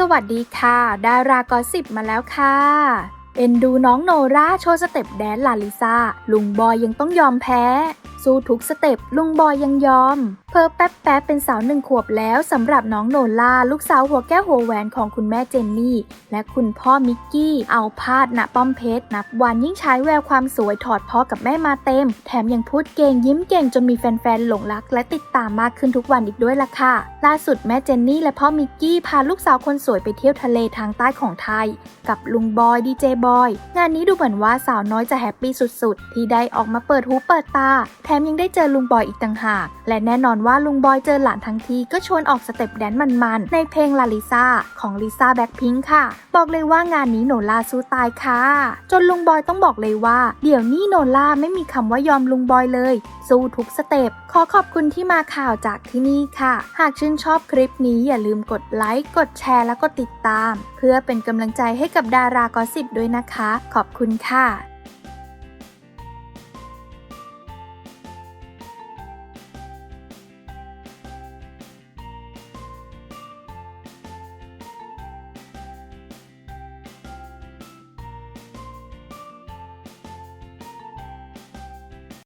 สวัสดีค่ะ ดารากอสิบมาแล้วค่ะ เอ็นดูน้องโนราโชว์สเต็ปแดนลาลิซาลุงบอยยังต้องยอมแพ้ สู้ทุกสเต็ปลุงบอยยังยอม เพอแป๊บแป๊บเป็นสาวหนึ่งขวบแล้วสำหรับน้องโนล่าลูกสาวหัวแก้วหัวแหวนของคุณแม่เจนนี่ และคุณพ่อมิกกี้ เอาพาดณป้อมเพชรนับวันยิ่งใช้แววความสวยถอดพ่อกับแม่มาเต็ม แถมยังพูดเก่งยิ้มเก่งจนมีแฟนๆหลงรัก และติดตามมากขึ้นทุกวันอีกด้วยล่ะค่ะ ล่าสุดแม่เจนนี่และพ่อมิกกี้พาลูกสาวคนสวยไปเที่ยวทะเลทางใต้ของไทย กับลุงบอยดีเจบอยงานนี้ดูเหมือนว่าสาวน้อยจะแฮปปี้สุดๆ ที่ได้ออกมาเปิดหูเปิดตาแถมยังได้เจอลุงบอยอีกต่างหาก และแน่นอนว่าลุงบอยเจอหลานทั้งทีก็ชวนออกสเต็ปแดนมันๆ ในเพลงลาลิซาของลิซ่าแบ็คพิงค์ค่ะ บอกเลยว่างานนี้โนล่าสู้ตายค่ะ จนลุงบอยต้องบอกเลยว่า เดี๋ยวนี้โนล่าไม่มีคำว่ายอมลุงบอยเลย สู้ทุกสเต็ปขอขอบคุณที่มาข่าวจากที่นี่ค่ะ หากชื่นชอบคลิปนี้อย่าลืมกดไลค์กดแชร์และกดติดตาม เพื่อเป็นกำลังใจให้กับดารากอสิบด้วยนะคะ ขอบคุณค่ะ